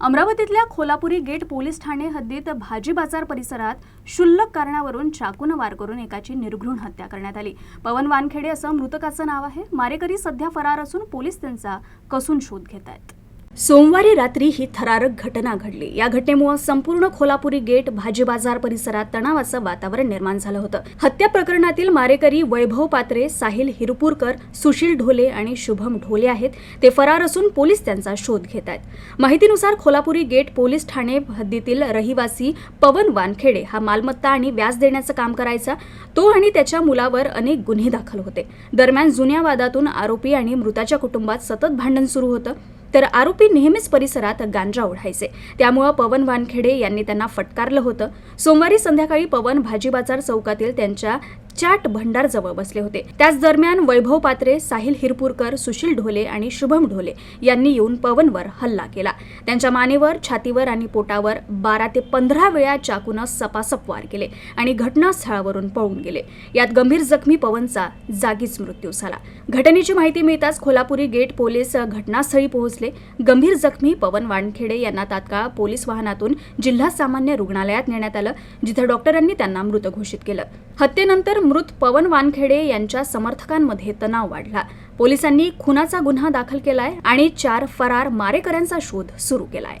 अमरावतीतल्या Kholapuri gate police ठाणे हद्दीत भाजी बाजार परिसरात क्षुल्लक कारणावरून चाकूनं वार करून एकाची निर्घृण हत्या करण्यात आली. पवन वानखेडे असं मृतकाचं नाव आहे. मारेकरी सध्या फरार असून पोलीस त्यांचा कसून शोध घेत आहेत सोमवारी रात्री ही थरारक घटना घडली. या घटनेमुळे संपूर्ण खोलापुरी गेट भाजी बाजार परिसरात तणावाचं वातावरण निर्माण झालं होतं. हत्या प्रकरणातील मारेकरी वैभव पात्रे साहिल हिरपूरकर सुशील ढोले आणि शुभम ढोले आहेत. ते फरार असून पोलीस त्यांचा शोध घेत आहेत. माहितीनुसार खोलापुरी गेट पोलीस ठाणे हद्दीतील रहिवासी पवन वानखेडे हा मालमत्ता आणि व्याज देण्याचं काम करायचा. तो आणि त्याच्या मुलावर अनेक गुन्हे दाखल होते. दरम्यान जुन्या वादातून आरोपी आणि मृताच्या कुटुंबात सतत भांडण सुरू होतं. तर आरोपी नेहमीच परिसरात गांजा ओढायचे. त्यामुळं पवन वानखेडे यांनी त्यांना फटकारलं होतं. सोमवारी संध्याकाळी पवन भाजी बाजार चौकातील त्यांच्या चाट भंडारजवळ बसले होते. त्याच दरम्यान वैभव पात्रे साहिल हिरपूरकर सुशील ढोले आणि शुभम ढोले यांनी येऊन पवनवर हल्ला केला. त्यांच्या मानेवर छातीवर आणि पोटावर बारा ते पंधरा वेळा चाकूनं सपासप वार केले आणि घटनास्थळावरून पळून गेले. यात गंभीर जखमी पवनचा जागीच मृत्यू झाला. घटनेची माहिती मिळताच खोलापुरी गेट पोलीस घटनास्थळी पोहोचले. गंभीर जखमी पवन वानखेडे यांना तात्काळ पोलीस वाहनातून जिल्हा सामान्य रुग्णालयात नेण्यात आलं जिथं डॉक्टरांनी त्यांना मृत घोषित केलं. हत्येनंतर मृत पवन वानखेडे यांच्या समर्थकांमध्ये तणाव वाढला. पोलिसांनी खुनाचा गुन्हा दाखल केलाय आणि चार फरार मारेकऱ्यांचा शोध सुरू केलाय.